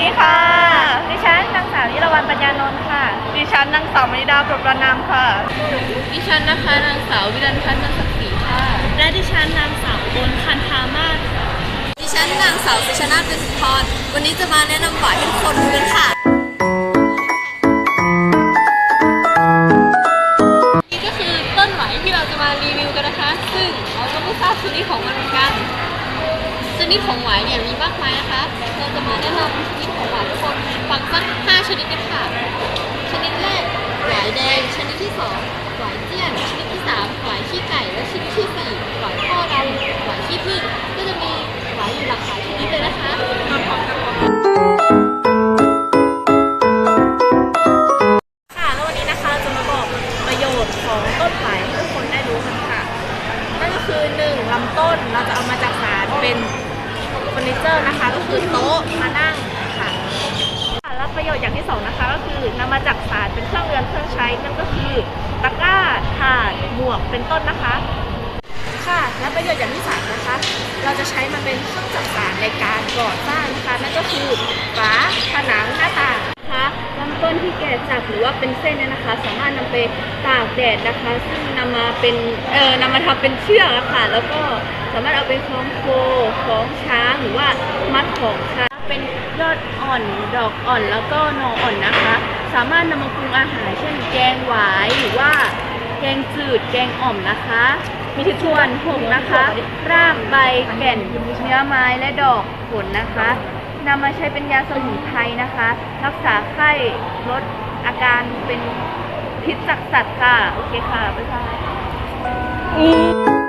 ดีค่ะ ดิฉันนางสาวนิรวันปัญญานนท์ค่ะ ดิฉันนางสาวมณีดาวปรบประนามค่ะ ดิฉันนะคะนางสาววิรันพัฒธ์นักศรีค่ะ และดิฉันนางสาวโอุนคันธามาศค่ะ ดิฉันนางสาวสุชนาธิ์เป็นสุพรวันนี้จะมาแนะนำฝ่ายให้ทุกคนรู้กันค่ะ นี่ก็คือต้นไหวที่เราจะมารีวิวกันนะคะ ซึ่งเราก็ไม่ทราบชนิดของมันเหมือนกันชนิดของไหวเนี่ยมีมากมายนะคะ เราจะมาแนะนำ หนึ่งลำต้นเราจะเอามาจากสารเป็นเฟอร์นิเจอร์นะคะ ก็คือโต๊ะมานั่งค่ะแล้วประโยชน์อย่างที่สองนะคะ ก็คือนำมาจากสารเป็นเครื่องเรือนเครื่องใช้นั่นก็คือตะกร้าถาดหมวกเป็นต้นนะคะค่ะและประโยชน์อย่างที่สามนะคะ เราจะใช้มันเป็นเครื่องจักสานในการก่อสร้างนะคะนั่นก็คือฝาผนังหน้าต่าง นะคะลำต้น ที่แก่จัดหรือว่าเป็นเส้นเนี่ยนะคะ สามารถนำไปตากแดดนะคะ ซึ่งนำมาเป็นเอ่อนำมาทำเป็นเชือกะค่ะแล้วก็สามารถเอาไปคล้องโคคล้องช้างหรือว่ามัดของช้างเป็นยอดอ่อนดอกอ่อนแล้วก็นออ่อนนะคะ สามารถนำมาปรุงอาหารเช่นแกงหวายหรือว่าแกงจืดแกงอ่อมนะคะมีส่วนผงนะคะ รากใบแก่นเนื้อไม้และดอกผลนะคะ นำมาใช้เป็นยาสมุนไพรนะคะ รักษาไข้ลดอาการเป็นพิษจากสัตว์ค่ะ โอเคค่ะ บ๊ายบาย